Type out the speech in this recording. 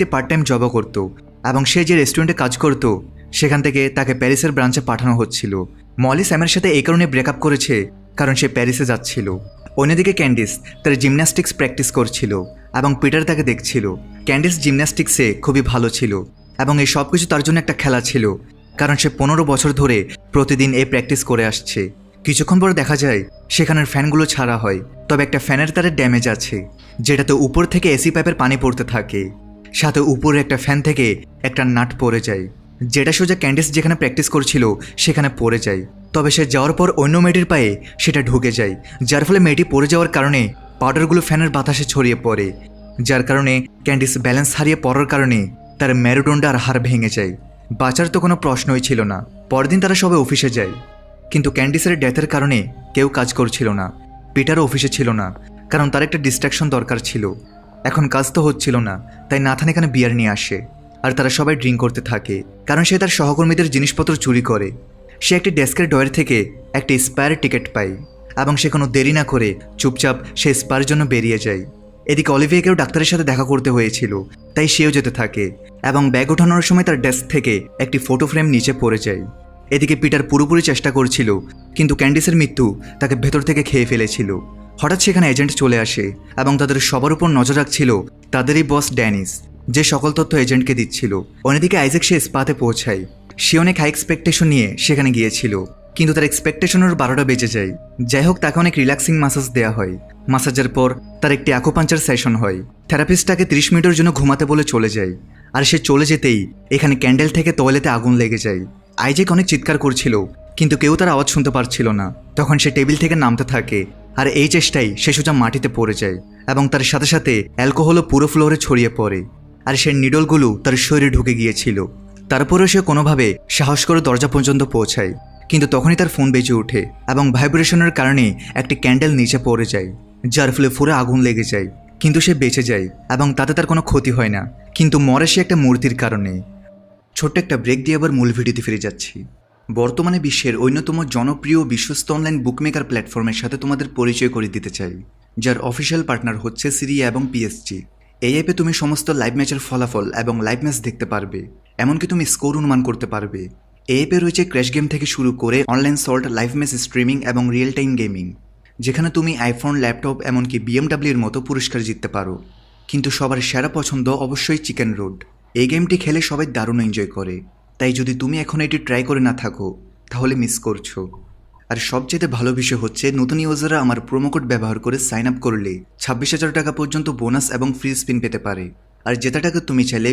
একটি part time জবও করত এবং সে যে রেস্টুরেন্টে কাজ করত, সেখান থেকে তাকে প্যারিসের ব্রাঞ্চে পাঠানো হচ্ছিল। মলি স্যামের সাথে এই কারণে ব্রেকআপ করেছে, কারণ সে প্যারিসে যাচ্ছিল। অন্যদিকে ক্যান্ডিস তার জিমন্যাস্টিক্স প্র্যাকটিস করছিল এবং পিটার তাকে দেখছিল। ক্যান্ডিস জিমন্যাস্টিক্সে খুবই ভালো ছিল এবং এই সব কিছু তার জন্য একটা খেলা ছিল, কারণ সে পনেরো বছর ধরে প্রতিদিন এই প্র্যাকটিস করে আসছে। কিছুক্ষণ পর দেখা যায়, সেখানের ফ্যানগুলো ছাড়া হয়, তবে একটা ফ্যানের তারে ড্যামেজ আছে, যেটাতে উপর থেকে এসি পাইপের পানি পড়তে থাকে। সাথে উপরে একটা ফ্যান থেকে একটা নাট পড়ে যায়। যেটা সোজা ক্যান্ডিস যেখানে প্র্যাকটিস করছিল, সেখানে পড়ে যায়। তবে সে যাওয়ার পর অন্য মেয়েটির পায়ে সেটা ঢুকে যায়, যার ফলে মেয়েটি পড়ে যাওয়ার কারণে পাউডারগুলো ফ্যানের বাতাসে ছড়িয়ে পড়ে, যার কারণে ক্যান্ডিস ব্যালেন্স হারিয়ে পড়ার কারণে তার আর হাড় ভেঙে যায়। বাঁচার তো কোনো প্রশ্নই ছিল না। পরদিন তারা সবাই অফিসে যায়। কিন্তু ক্যান্ডিসের ডেথের কারণে কেউ কাজ করছিল না। পিটারও অফিসে ছিল না, কারণ তার একটা ডিস্ট্রাকশন দরকার ছিল। এখন কাজ তো হচ্ছিল না, তাই নাথান এখানে বিয়ার নিয়ে আসে। আর তারা সবাই ড্রিঙ্ক করতে থাকে, কারণ সে তার সহকর্মীদের জিনিসপত্র চুরি করে। সে একটি ডেস্কের ডয়ের থেকে একটি স্পায়ার টিকিট পায়, এবং সে কোনো দেরি না করে চুপচাপ সে স্পায়ের জন্য বেরিয়ে যায়। এদিকে অলিভিয়াকেও ডাক্তারের সাথে দেখা করতে হয়েছিল, তাই সেও যেতে থাকে, এবং ব্যাগ ওঠানোর সময় তার ডেস্ক থেকে একটি ফটো ফ্রেম নিচে পড়ে যায়। এদিকে পিটার পুরোপুরি চেষ্টা করছিল, কিন্তু ক্যান্ডিসের মৃত্যু তাকে ভেতর থেকে খেয়ে ফেলেছিল। হঠাৎ সেখানে এজেন্ট চলে আসে এবং তাদের সবার উপর নজর রাখছিল তাদেরই বস ড্যানিস, যে সকল তথ্য এজেন্টকে দিচ্ছিল। অন্যদিকে আইজেক সে স্পাতে পৌঁছায়। সে অনেক হাই এক্সপেকটেশন নিয়ে সেখানে গিয়েছিল, কিন্তু তার এক্সপেকটেশনের বারোটা বেজে যায়। যাই হোক, তাকে অনেক রিল্যাক্সিং মাসাজ দেওয়া হয়। মাসাজের পর তার একটি অ্যাকোপাঞ্চার সেশন হয়। থেরাপিস্ট তাকে তিরিশ মিনিটের জন্য ঘুমাতে বলে চলে যায়। আর সে চলে যেতেই এখানে ক্যান্ডেল থেকে তয়লেতে আগুন লেগে যায়। আইজেক অনেক চিৎকার করছিল, কিন্তু কেউ তার আওয়াজ শুনতে পারছিল না। তখন সে টেবিল থেকে নামতে থাকে আর এই চেষ্টায় সে সোজা মাটিতে পড়ে যায় এবং তার সাথে সাথে অ্যালকোহলও পুরো ফ্লোরে ছড়িয়ে পড়ে। আর সেই নিডলগুলো তার শরীরে ঢুকে গিয়েছিল। তারপরেও সে কোনোভাবে সাহস করে দরজা পর্যন্ত পৌঁছায়। কিন্তু তখনই তার ফোন বেজে ওঠে এবং ভাইব্রেশনের কারণে একটি ক্যান্ডেল নিচে পড়ে যায়, যার ফলে ফুরে আগুন লেগে যায়। কিন্তু সে বেঁচে যায় এবং তাতে তার কোনো ক্ষতি হয় না। কিন্তু মরে সে একটা মূর্তির কারণে। ছোট্ট একটা ব্রেক দিয়ে আবার মূল ভিডিওতে ফিরে যাচ্ছি। বর্তমানে বিশ্বের অন্যতম জনপ্রিয় বিশ্বস্ত অনলাইন বুকমেকার প্ল্যাটফর্মের সাথে তোমাদের পরিচয় করে দিতে চাই, যার অফিসিয়াল পার্টনার হচ্ছে সিরিয়া এবং পিএসজি এই অ্যাপে তুমি সমস্ত লাইভ ম্যাচের ফলাফল এবং লাইভ ম্যাচ দেখতে পারবে, এমনকি তুমি স্কোর অনুমান করতে পারবে। এই অ্যাপে রয়েছে ক্র্যাশ গেম থেকে শুরু করে online salt live match streaming এবং রিয়েল টাইম গেমিং যেখানে তুমি আইফোন ল্যাপটপ এমনকি বিএমডাব্লিউর মতো পুরস্কার জিততে পারো। কিন্তু সবার সেরা পছন্দ অবশ্যই চিকেন রোড এই গেমটি খেলে সবাই দারুণ এনজয় করে। তাই যদি তুমি এখন এটি ট্রাই করে না থাকো, তাহলে মিস করছ। আর সবচেয়ে ভালো বিষয় হচ্ছে, নতুন ইউজাররা আমার প্রোমো কোড ব্যবহার করে সাইন আপ করলে ছাব্বিশ হাজার টাকা পর্যন্ত বোনাস এবং ফ্রি স্পিন পেতে পারে। আর যেটা টাকা তুমি চাইলে